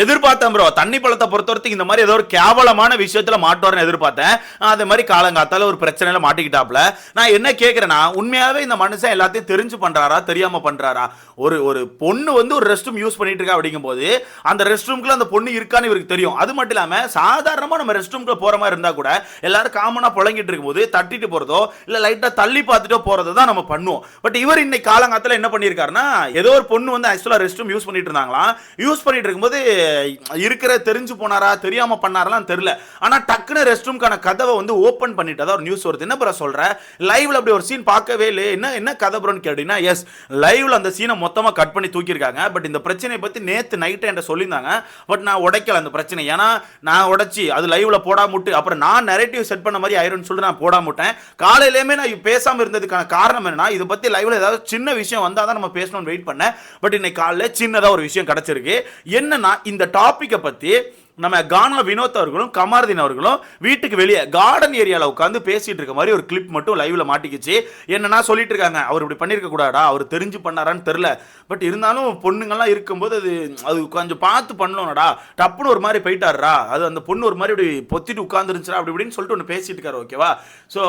எதிர்பார்த்தேன் ப்ரோ தண்ணி பழத்தை பொறுத்தவரைக்கும் இந்த மாதிரி ஏதோ ஒரு கேவலமான விஷயத்துல மாட்டுவார்னு எதிர்பார்த்தேன். அதே மாதிரி காலங்காத்தால ஒரு பிரச்சனையில மாட்டிக்கிட்டாப்ல நான் என்ன கேட்கிறேன்னா உண்மையாவே இந்த மனுஷன் எல்லாத்தையும் தெரிஞ்சு பண்றாரா தெரியாம பண்றாரா? ஒரு ஒரு பொண்ணு வந்து ஒரு ரெஸ்ட் ரூம் யூஸ் பண்ணிட்டு இருக்கா அப்படிங்கும்போது அந்த ரெஸ்ட் ரூம்குள்ள அந்த பொண்ணு இருக்கான்னு இவருக்கு தெரியும். அது மட்டும் இல்லாம சாதாரணமா நம்ம ரெஸ்ட் ரூம்க்குள்ள போற மாதிரி இருந்தா கூட எல்லாரும் காமனா புழங்கிட்டு இருக்கும்போது தட்டிட்டு போறதோ இல்ல லைட்டா தள்ளி பார்த்துட்டோ போறதோ தான் நம்ம பண்ணுவோம். பட் இவர் இன்னைக்கு காலங்காத்தில் என்ன பண்ணியிருக்காருன்னா ஏதோ ஒரு பொண்ணு வந்து ஆக்சுவலா ரெஸ்ட் ரூம் யூஸ் பண்ணிட்டு இருந்தாங்களாம். யூஸ் பண்ணிட்டு இருக்கும்போது இருக்கிற தெரிஞ்சு போனாரா தெரியாம பண்ணாரெல்லாம் தெரியல. ஆனா டக்குன்னு ரெஸ்ட் ரூம்க்கான கதவை வந்து ஓப்பன் பண்ணிட்டு ஒரு நியூஸ் வருது. என்ன பிற சொல்ற? லைவ்ல அப்படி ஒரு சீன் பார்க்கவே இல்லை என்ன என்ன கதை ப்ரோன்னு கேட்டீங்கன்னா எஸ் லைவ்ல அந்த சீனை மொத்தமா கட் பண்ணி தூக்கியிருக்காங்க. பட் இந்த பிரச்சனையை பத்தி நேத்து நைட்டு என்கிட்ட சொல்லியிருந்தாங்க. பட் நான் உடைக்கல அந்த பிரச்சனை ஏன்னா நான் உடைச்சி அது லைவ்ல போடாமுட்டு அப்புறம் நான் நெரேட்டிவ் செட் பண்ண மாதிரி ஆயிரும்னு சொல்லிட்டு நான் போடாமுட்டேன் காலையிலேயுமே நான் பேசாம இருந்ததுக்கான காரணம் என்னன்னா இதை பத்தி லைவ்ல ஏதாவது சின்ன விஷயம் வந்தால் தான் நம்ம பேசணும்னு வெயிட் பண்ணேன். பட் இன்னைக்கு காலையில் சின்னதாக ஒரு விஷயம் கிடைச்சிருக்கு. என்னன்னா இந்த டாப்பிக்கை பற்றி நம்ம கானா வினோத் அவர்களும் கமார்தீன் அவர்களும் வீட்டுக்கு வெளியே கார்டன் ஏரியாவில் உட்காந்து பேசிட்டு இருக்க மாதிரி ஒரு கிளிப் மட்டும் லைவ்ல மாட்டிக்கிச்சு. என்னன்னா சொல்லிட்டு இருக்காங்க அவர் இப்படி பண்ணியிருக்க கூடாடா அவர் தெரிஞ்சு பண்ணாரான்னு தெரில பட் இருந்தாலும் பொண்ணுங்கள்லாம் இருக்கும்போது அது அது கொஞ்சம் பார்த்து பண்ணணும்டா. டப்புன்னு ஒரு மாதிரி போயிட்டாருடா. அது அந்த பொண்ணு ஒரு மாதிரி இப்படி பொத்திட்டு உட்காந்துருந்துச்சா அப்படி இப்படின்னு சொல்லிட்டு ஒன்று பேசிட்டு இருக்காரு ஓகேவா ஸோ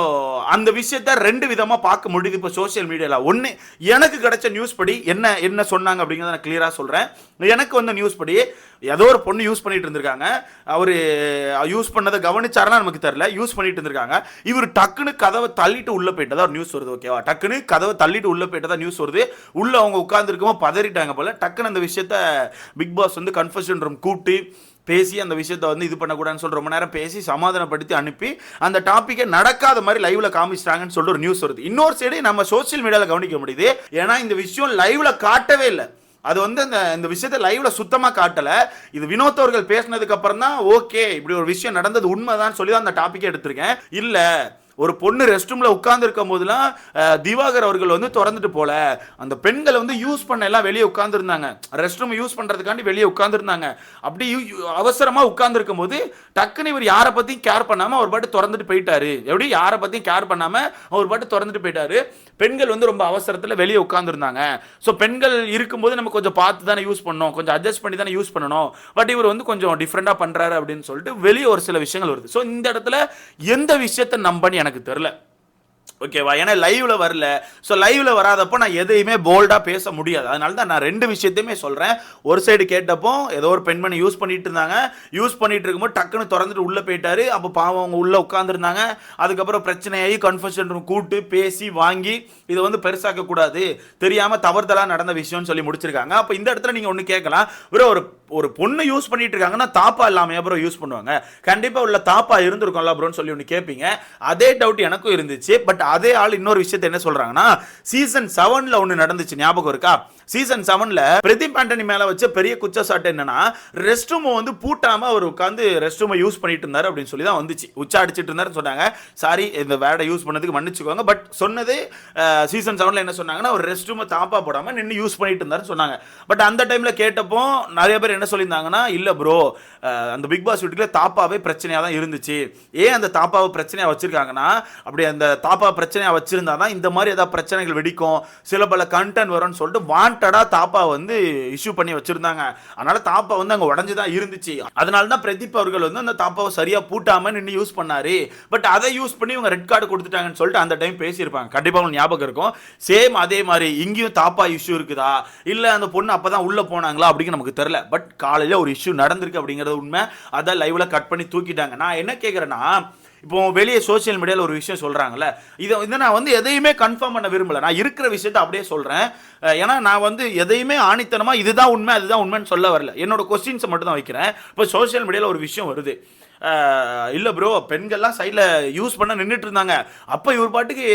அந்த விஷயத்த ரெண்டு விதமாக பார்க்க முடியுது இப்போ சோஷியல் மீடியாவில் ஒன்று எனக்கு கிடைச்ச நியூஸ் படி என்ன என்ன சொன்னாங்க அப்படிங்கிறத நான் கிளியராக சொல்கிறேன் எனக்கு வந்த நியூஸ் படி ஏதோ ஒரு பொண்ணு யூஸ் பண்ணிட்டு இருந்திருக்காங்க அவர் யூஸ் பண்ணதை கவனிச்சாருன்னா நமக்கு தெரில யூஸ் பண்ணிட்டு இருந்திருக்காங்க. இவர் டக்குன்னு கதவை தள்ளிட்டு உள்ள போயிட்டதா ஒரு நியூஸ் வருது ஓகேவா டக்குன்னு கதவை தள்ளிட்டு உள்ளே போயிட்டதா நியூஸ் வருது. உள்ள அவங்க உட்கார்ந்துருக்கமோ பதறிட்டாங்க போல. டக்குன்னு அந்த விஷயத்த பிக் பாஸ் வந்து கன்ஃபர்ஷன் ரூம் கூப்பிட்டு பேசி அந்த விஷயத்தை வந்து இது பண்ணக்கூடாதுன்னு சொல்லி ரொம்ப நேரம் பேசி சமாதானப்படுத்தி அனுப்பி அந்த டாப்பிக்கை நடக்காத மாதிரி லைவ்ல காமிச்சிட்டாங்கன்னு சொல்லிட்டு ஒரு நியூஸ் வருது. இன்னொரு சைடு நம்ம சோஷியல் மீடியாவில் கவனிக்க முடியுது. ஏன்னா இந்த விஷயம் லைவ்ல காட்டவே இல்லை. அது வந்து அந்த இந்த விஷயத்த லைவ்ல சுத்தமா காட்டல. இது வினோத் அவர்கள் பேசினதுக்கு அப்புறம் தான் ஓகே இப்படி ஒரு விஷயம் நடந்தது உண்மைதான் சொல்லி தான் அந்த டாபிக்கே எடுத்திருக்கேன். இல்ல ஒரு பொண்ணு ரெஸ்ட் ரூம்ல உட்கார்ந்து இருக்கும் போதெல்லாம் திவாகர் அவர்கள் வந்து திறந்துட்டு போல. அந்த பெண்களை வந்து யூஸ் பண்ண எல்லாம் வெளியே உட்காந்துருந்தாங்க ரெஸ்ட் ரூம் யூஸ் பண்றதுக்காண்டி வெளியே உட்காந்துருந்தாங்க அப்படி யூ- யூ- அவசரமா போது டக்குன்னு இவர் யாரை பத்தியும் கேர் பண்ணாம அவர் பாட்டு திறந்துட்டு போயிட்டாரு. எப்படி? யாரை பத்தியும் கேர் பண்ணாம அவர் பாட்டு திறந்துட்டு போயிட்டாரு. பெண்கள் வந்து ரொம்ப அவசரத்தில் வெளியே உட்காந்துருந்தாங்க ஸோ பெண்கள் இருக்கும்போது நம்ம கொஞ்சம் பார்த்து தானே யூஸ் பண்ணோம் கொஞ்சம் அட்ஜஸ்ட் பண்ணி தானே யூஸ் பண்ணணும். பட் இவர் வந்து கொஞ்சம் டிஃப்ரெண்டாக பண்ணுறாரு அப்படின்னு சொல்லிட்டு வெளியே ஒரு சில விஷயங்கள் வருது. ஸோ இந்த இடத்துல எந்த விஷயத்தை நம்பன்னு எனக்கு தெரில ஓகேவா ஏன்னா லைவ்ல வரல. ஸோ லைவ்ல வராதப்போ நான் எதையுமே போல்டா பேச முடியாது. அதனால தான் நான் ரெண்டு விஷயத்தையுமே சொல்றேன். ஒரு சைடு கேட்டப்போ ஏதோ ஒரு பெண்மணி யூஸ் பண்ணிட்டு இருந்தாங்க. யூஸ் பண்ணிட்டு இருக்கும்போது டக்குன்னு திறந்துட்டு உள்ள போயிட்டாரு. அப்போ பாவம் அவங்க உள்ள உட்காந்துருந்தாங்க அதுக்கப்புறம் பிரச்சனையாகி கன்ஃபர்ஷன் ரூம் கூப்பிட்டு பேசி வாங்கி இதை வந்து பெருசாக்க கூடாது. தெரியாம தவறுதலாக நடந்த விஷயம்னு சொல்லி முடிச்சிருக்காங்க. அப்போ இந்த இடத்துல நீங்க ஒன்று கேட்கலாம். ஒரு ஒரு பொண்ணு யூஸ் பண்ணிட்டு இருக்காங்கன்னா தாப்பா இல்லாமல் ப்ரோ யூஸ் பண்ணுவாங்க. கண்டிப்பாக உள்ள தாப்பா இருந்திருக்கும்ல ப்ரோன்னு சொல்லி ஒன்று கேட்பீங்க அதே டவுட் எனக்கும் இருந்துச்சு. பட் அதே ஆள் இன்னொரு விஷயத்தை என்ன சொல்கிறாங்கன்னா சீசன் செவனில் ஒன்று நடந்துச்சு. ஞாபகம் இருக்கா? சீசன் செவன்ல பிரதீப் ஆண்டனி மேல வச்ச பெரிய குச்சசாட்டு என்னன்னா ரெஸ்ட் ரூம் வந்து பூட்டாம அவர் உட்காந்து ரெஸ்ட் ரூமை யூஸ் பண்ணிட்டு இருந்தாரு அப்படின்னு சொல்லி தான் வந்துச்சு. உச்சா அடிச்சிட்டு இருந்தாருன்னு சொன்னாங்க. சாரி இந்த வேர்டை யூஸ் பண்ணதுக்கு மன்னிச்சுக்கோங்க. பட் சொன்னது சீசன் செவன்ல என்ன சொன்னாங்கன்னா ஒரு ரெஸ்ட் ரூமை தாப்பா போடாம நின்று யூஸ் பண்ணிட்டு இருந்தாருன்னு சொன்னாங்க. பட் அந்த டைம்ல கேட்டப்போ நிறைய பேர் என்ன சொல்லியிருந்தாங்கன்னா இல்ல ப்ரோ அந்த பிக் பாஸ் வீட்டுக்குள்ள தாப்பாவே பிரச்சனையா தான் இருந்துச்சு. ஏன் அந்த தாப்பாவை பிரச்சனையா வச்சிருக்காங்கன்னா அப்படி அந்த தாப்பா பிரச்சனையா வச்சிருந்தா தான் இந்த மாதிரி ஏதாவது பிரச்சனைகள் வெடிக்கும். சில பல கண்டென்ட் வரும்னு சொல்லிட்டு வாண்டடாக தாப்பா வந்து இஷ்யூ பண்ணி வச்சுருந்தாங்க. அதனால் தாப்பா வந்து அங்கே உடஞ்சு தான் இருந்துச்சு. அதனால தான் பிரதீப் அவர்கள் வந்து அந்த தாப்பாவை சரியாக பூட்டாமல் நின்று யூஸ் பண்ணாரு. பட் அதை யூஸ் பண்ணி இவங்க ரெட் கார்டு கொடுத்துட்டாங்கன்னு சொல்லிட்டு அந்த டைம் பேசியிருப்பாங்க. கண்டிப்பாக உங்களுக்கு ஞாபகம் இருக்கும். சேம் அதே மாதிரி இங்கேயும் தாப்பா இஷ்யூ இருக்குதா? இல்லை அந்த பொண்ணு அப்போ தான் உள்ளே போனாங்களா அப்படின்னு நமக்கு தெரில பட் காலையில் ஒரு இஷ்யூ நடந்திருக்கு அப்படிங்கிறது உண்மை. அதை லைவில் கட் பண்ணி தூக்கிட்டாங்க. நான் என்ன கேட்குறேன்னா இப்போ வெளியே சோஷியல் மீடியாவில் ஒரு விஷயம் சொல்கிறாங்கல்ல இதை இதை நான் வந்து எதையுமே கன்ஃபார்ம் பண்ண விரும்பல. நான் இருக்கிற விஷயத்தை அப்படியே சொல்கிறேன் ஏன்னா நான் வந்து எதையுமே ஆணித்தனமாக இதுதான் உண்மை அதுதான் உண்மைன்னு சொல்ல வரல. என்னோட கொஸ்டின்ஸை மட்டும் தான் வைக்கிறேன். இப்போ சோஷியல் மீடியாவில் ஒரு விஷயம் வருது. இல்லை ப்ரோ பெண்கள்லாம் சைடில் யூஸ் பண்ண நின்றுட்டு இருந்தாங்க. அப்போ இவர் பாட்டுக்கு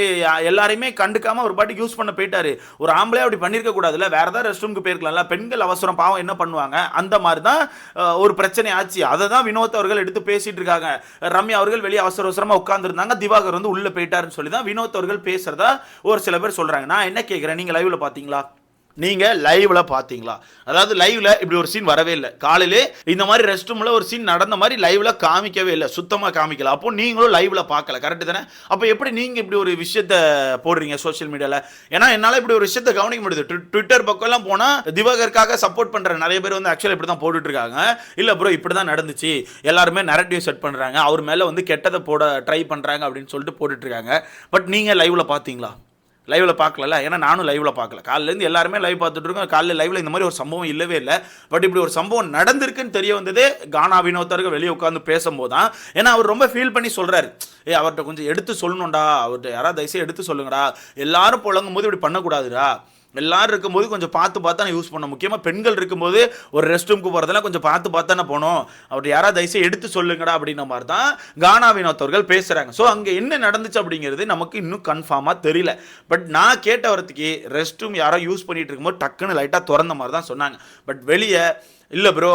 எல்லாரையுமே கண்டுக்காமல் ஒரு பாட்டுக்கு யூஸ் பண்ண போயிட்டாரு. ஒரு ஆம்பளை அப்படி பண்ணியிருக்க கூடாதுல்ல வேறு ஏதாவது ரெஸ்ட் ரூமுக்கு போயிருக்கலாம்ல பெண்கள் அவசரம் பாவம் என்ன பண்ணுவாங்க? அந்த மாதிரி தான் ஒரு பிரச்சனை ஆச்சு. அதை தான் வினோத் அவர்கள் எடுத்து பேசிட்டு இருக்காங்க. ரம்யா அவர்கள் வெளியே அவசர அவசரமாக உட்காந்துருந்தாங்க திவாகர் வந்து உள்ளே போயிட்டாருன்னு சொல்லி தான் வினோத் அவர்கள் பேசுகிறதா ஒரு சில பேர் சொல்கிறாங்க நான் என்ன கேட்குறேன் நீங்கள் லைவில் பார்த்தீங்களா நீங்கள் லைவ்ல பார்த்தீங்களா அதாவது லைவ்ல இப்படி ஒரு சீன் வரவே இல்லை. காலையிலே இந்த மாதிரி ரெஸ்ட் ரூம்ல ஒரு சீன் நடந்த மாதிரி லைவ்ல காமிக்கவே இல்லை. சுத்தமாக காமிக்கல. அப்போ நீங்களும் லைவ்ல பார்க்கல கரெக்ட் தானே? அப்போ எப்படி நீங்கள் இப்படி ஒரு விஷயத்த போடுறீங்க சோஷியல் மீடியாவில் ஏன்னா என்னால் இப்படி ஒரு விஷயத்த கவனிக்க முடியுது. ட்விட்டர் பக்கம் எல்லாம் போனா திவாகருக்காக சப்போர்ட் பண்ற நிறைய பேர் வந்து ஆக்சுவலாக இப்படி தான் போட்டுட்டு இருக்காங்க. ப்ரோ இப்படி தான் நடந்துச்சு. எல்லாருமே நரட்டிவ் செட் பண்ணுறாங்க அவர் மேலே வந்து கெட்டதை போட ட்ரை பண்ணுறாங்க அப்படின்னு சொல்லிட்டு போட்டுட்ருக்காங்க பட் நீங்கள் லைவ்ல பார்த்தீங்களா லைவில் பார்க்கல ஏன்னா நானும் லைவில் பார்க்கல. காலையிலேருந்து எல்லாருமே லைவ் பார்த்துட்டு இருக்கோம் காலையில் லைவ்ல இந்த மாதிரி ஒரு சம்பவம் இல்லவே இல்லை. பட் இப்படி ஒரு சம்பவம் நடந்திருக்குன்னு தெரிய வந்ததே கானா வினோத்தருக்கு வெளியே உட்காந்து பேசும்போது தான் ஏன்னா அவர் ரொம்ப ஃபீல் பண்ணி சொல்கிறாரு ஏ அவர்கிட்ட கொஞ்சம் எடுத்து சொல்லணும்டா. அவர்கிட்ட யாராவது தயவுசெய்து எடுத்து சொல்லுங்கடா. எல்லாரும் புழங்கும் போது இப்படி பண்ணக்கூடாதுடா. எல்லாரும் இருக்கும்போது கொஞ்சம் பார்த்து பார்த்து நான் யூஸ் பண்ணணும். முக்கியமாக பெண்கள் இருக்கும்போது ஒரு ரெஸ்ட் ரூம்க்கு போகிறதெல்லாம் கொஞ்சம் பார்த்து பார்த்து தானே போகணும். அப்படி யாராவது தயவுசெய்து எடுத்து சொல்லுங்கடா அப்படின்ற மாதிரி தான் கானா வினோத்தவர்கள் பேசுகிறாங்க ஸோ அங்கே என்ன நடந்துச்சு அப்படிங்கிறது நமக்கு இன்னும் கன்ஃபார்மாக தெரியல. பட் நான் கேட்ட வரத்துக்கு ரெஸ்ட் ரூம் யாரோ யூஸ் பண்ணிட்டு இருக்கும்போது டக்குன்னு லைட்டாக திறந்த மாதிரி தான் சொன்னாங்க. பட் வெளியே இல்லை ப்ரோ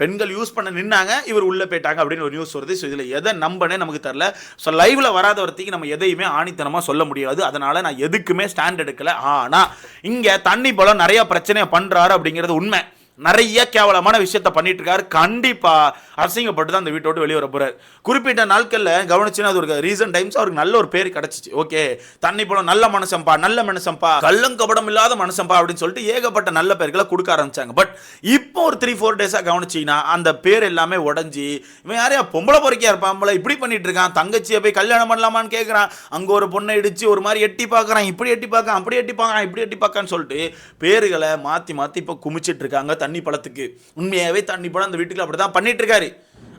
பெண்கள் யூஸ் பண்ண நின்னாங்க இவர் உள்ளே போயிட்டாங்க அப்படின்னு ஒரு நியூஸ் வருது. ஸோ இதில் எதை நம்பனே நமக்கு தெரில ஸோ லைவில் வராத வரத்துக்கு நம்ம எதையுமே ஆணித்தனமாக சொல்ல முடியாது. அதனால் நான் எதுக்குமே ஸ்டாண்ட் எடுக்கலை. ஆனால் இங்கே தண்ணி போல நிறையா பிரச்சனையை பண்ணுறாரு அப்படிங்கிறது உண்மை. நிறைய கேவலமான விஷயத்த பண்ணிட்டு இருக்காரு கண்டிப்பாக அசிங்கப்பட்டு தான் அந்த வீட்டோட்டு விட்டு வெளியே வர போறாரு. குறிப்பிட்ட நாட்களில் கவனிச்சுன்னா அது ஒரு ரீசன் டைம்ஸ் அவருக்கு நல்ல ஒரு பேர் கிடச்சிச்சு. ஓகே தண்ணி போல நல்ல மனுஷன்பா நல்ல மனுஷன்பா கள்ளங்கபடம் இல்லாத மனுஷன்பா அப்படின்னு சொல்லிட்டு ஏகப்பட்ட நல்ல பேர்களை கொடுக்க ஆரம்பிச்சாங்க. பட் இப்போ ஒரு த்ரீ ஃபோர் டேஸாக கவனிச்சீங்கன்னா அந்த பேர் எல்லாமே உடஞ்சி இவன் யாரையா பொம்பளை பொறுக்கியா இருப்பான் இப்படி பண்ணிட்டு இருக்கான் தங்கச்சியை போய் கல்யாணம் பண்ணலாமான்னு கேட்குறான் அங்கே ஒரு பொண்ணை இடிச்சு ஒரு மாதிரி எட்டி பார்க்குறான் இப்படி எட்டி பார்க்கறான் அப்படி எட்டி பார்க்கறான் இப்படி எட்டி பார்க்கான்னு சொல்லிட்டு பேர்களை மாற்றி மாற்றி இப்போ குமிச்சிட்டு இருக்காங்க. தண்ணி பழத்துக்கு. உண்மையாகவே தண்ணி பழம் அந்த வீட்டுக்கு அப்படிதான் பண்ணிட்டு இருக்காரு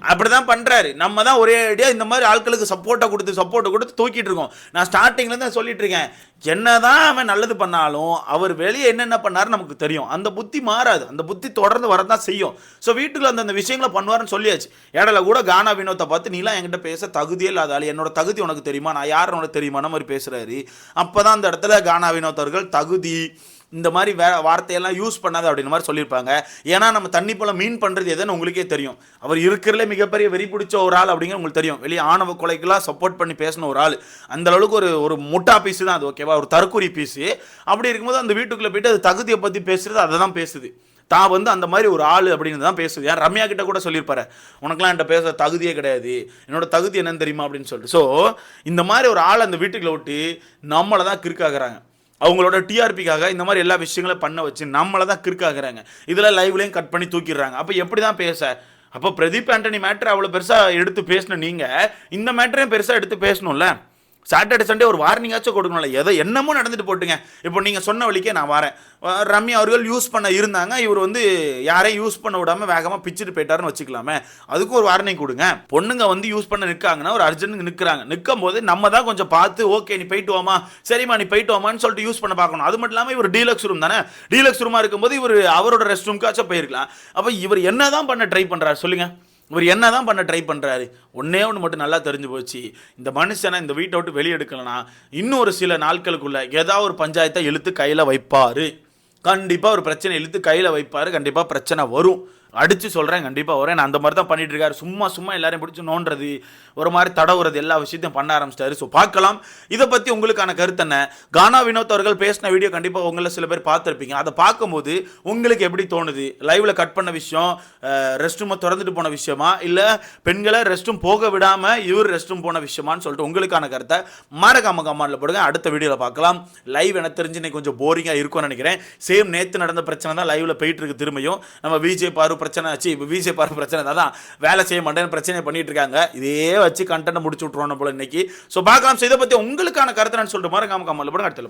அப்படிதான் பண்ணுறாரு நம்ம தான் ஒரே ஐடியா இந்த மாதிரி ஆட்களுக்கு சப்போர்ட்டை கொடுத்து சப்போர்ட்டை கொடுத்து தூக்கிட்டு இருக்கோம். நான் ஸ்டார்டிங்லேருந்து தான் சொல்லிட்டு இருக்கேன். என்னதான் அவன் நல்லது பண்ணாலும் அவர் வெளியே என்னென்ன பண்ணாரு நமக்கு தெரியும். அந்த புத்தி மாறாது. அந்த புத்தி தொடர்ந்து வரதான் செய்யும். ஸோ வீட்டுக்குள்ள அந்த விஷயங்களை பண்ணுவாருன்னு சொல்லியாச்சு. இடையில கூட கானா வினோத்தை பார்த்து நீலாம் என்கிட்ட பேச தகுதியே இல்லாத என்னோட தகுதி உனக்கு தெரியுமா? நான் யார் உனக்கு தெரியுமான மாதிரி அப்போ தான் அந்த இடத்துல கானா வினோத் அவர்கள் தகுதி இந்த மாதிரி வே வார்த்தையெல்லாம் யூஸ் பண்ணாத அப்படின்ற மாதிரி சொல்லியிருப்பாங்க. ஏன்னா நம்ம தண்ணி போல மீன் பண்ணுறது எதுன்னு உங்களுக்கே தெரியும். அவர் இருக்கிறதுல மிகப்பெரிய வெறி பிடிச்ச ஒரு ஆள் அப்படிங்கிற உங்களுக்கு தெரியும். வெளியே ஆணவ கொலைக்கெல்லாம் சப்போர்ட் பண்ணி பேசின ஒரு ஆள். அந்த அளவுக்கு ஒரு ஒரு முட்டா பீஸு தான் அது ஓகேவா ஒரு தற்குறி பீஸு அப்படி இருக்கும்போது அந்த வீட்டுக்குள்ளே போயிட்டு அது தகுதியை பற்றி பேசுறது அதை தான் பேசுது. தான் வந்து அந்த மாதிரி ஒரு ஆள் அப்படின்னு தான் பேசுது. யார்? ரம்யா கிட்ட கூட சொல்லியிருப்பாரு. உனக்கெல்லாம் என்கிட்ட பேச தகுதியே கிடையாது. என்னோட தகுதி என்னன்னு தெரியுமா? அப்படின்னு சொல்லிட்டு. ஸோ இந்த மாதிரி ஒரு ஆள் அந்த வீட்டுக்குள்ள விட்டு நம்மளை தான் கிறுக்காகிறாங்க அவங்களோட டிஆர்பிக்காக இந்த மாதிரி எல்லா விஷயங்களும் பண்ண வச்சு நம்மளை தான் கிறுக்காகிறாங்க இதில் லைவ்லையும் கட் பண்ணி தூக்கிடுறாங்க. அப்போ எப்படி தான் பேச? அப்போ பிரதீப் ஆண்டனி மேட்ரு அவ்வளோ பெருசாக எடுத்து பேசின நீங்கள் இந்த மேட்டரையும் பெருசாக எடுத்து பேசணும்ல? சாட்டர்டே சண்டே ஒரு வார்னிங்காச்சும் கொடுக்கணும்ல. எதோ என்னமோ நடந்துட்டு போட்டுங்க. இப்போ நீங்கள் சொன்ன வழிக்கே நான் வரேன். ரம்யா அவர்கள் யூஸ் பண்ண இருந்தாங்க. இவர் வந்து யாரையும் யூஸ் பண்ண விடாமல் வேகமாக பிச்சுட்டு போயிட்டாருன்னு வச்சுக்கலாமே. அதுக்கும் ஒரு வார்னிங் கொடுங்க. பொண்ணுங்க வந்து யூஸ் பண்ண நிற்காங்கன்னா ஒரு அர்ஜென்ட் நிற்கிறாங்க. நிற்கும் போது நம்ம தான் கொஞ்சம் பார்த்து ஓகே நீ போயிட்டு வாமா சரிம்மா நீ போயிட்டு வாமான்னு சொல்லிட்டு யூஸ் பண்ண பார்க்கணும். அது மட்டும் இல்லாமல் இவர் டீலக்ஸ் ரூம் தானே. டீலக்ஸ் ரூமாக இருக்கும்போது இவர் அவரோட ரெஸ்ட் ரூம்க்காச்சும் போயிருக்கலாம். அப்போ இவர் என்ன தான் பண்ண ட்ரை பண்ணுறாரு சொல்லுங்கள் இவர் என்ன தான் பண்ண ட்ரை பண்ணுறாரு ஒன்றே ஒன்று மட்டும் நல்லா தெரிஞ்சு போச்சு. இந்த மனுஷனை இந்த வீட்டை விட்டு வெளியெடுக்கலனா இன்னும் ஒரு சில நாட்களுக்குள்ளே ஏதாவது ஒரு பஞ்சாயத்தை இழுத்து கையில் வைப்பார். கண்டிப்பாக ஒரு பிரச்சனை இழுத்து கையில் வைப்பார். கண்டிப்பாக பிரச்சனை வரும். அடித்து சொல்கிறேன் கண்டிப்பாக வரேன். நான் அந்த மாதிரி தான் பண்ணிட்டு இருக்காரு சும்மா சும்மா எல்லாரையும் பிடிச்சி நோண்டுறது ஒரு மாதிரி தடவுறது எல்லா விஷயத்தையும் பண்ண ஆரம்பிச்சிட்டாரு. ஸோ பார்க்கலாம். இதை பற்றி உங்களுக்கான கருத்து என்ன? கானா வினோத் அவர்கள் பேசின வீடியோ கண்டிப்பாக உங்களில் சில பேர் பார்த்துருப்பீங்க. அதை பார்க்கும்போது உங்களுக்கு எப்படி தோணுது? லைவில் கட் பண்ண விஷயம் ரெஸ்ட் ரூமை திறந்துட்டு போன விஷயமா? இல்லை பெண்களை ரெஸ்ட் ரூம் போக விடாமல் இவர் ரெஸ்ட் ரூம் போன விஷயமான்னு சொல்லிட்டு உங்களுக்கான கருத்தை மறக்காம கமானில் போடுங்க. அடுத்த வீடியோவில் பார்க்கலாம். லைவ் எனக்கு தெரிஞ்சு இன்னைக்கு கொஞ்சம் போரிங்காக இருக்கும்னு நினைக்கிறேன். சேம் நேற்று நடந்த பிரச்சனை தான் லைவில் போயிட்டு இருக்கு திரும்பியும். நம்ம விஜய் பாரு பிரச்சனை ஆச்சு இப்போ விஜய் பாரு பிரச்சனை. தான் தான் வேலை செய்ய மாட்டேன்னு பிரச்சனை பண்ணிட்டு இருக்காங்க. இதே வச்சு கண்டென்ட் முடிச்சு விட்ருவோம் போல இன்னைக்கு. ஸோ பார்க்கலாம் ஸோ இதை பற்றி உங்களுக்கான கருத்தை நான் சொல்லிட்டு காம கமெண்ட்ல படம் அடுத்த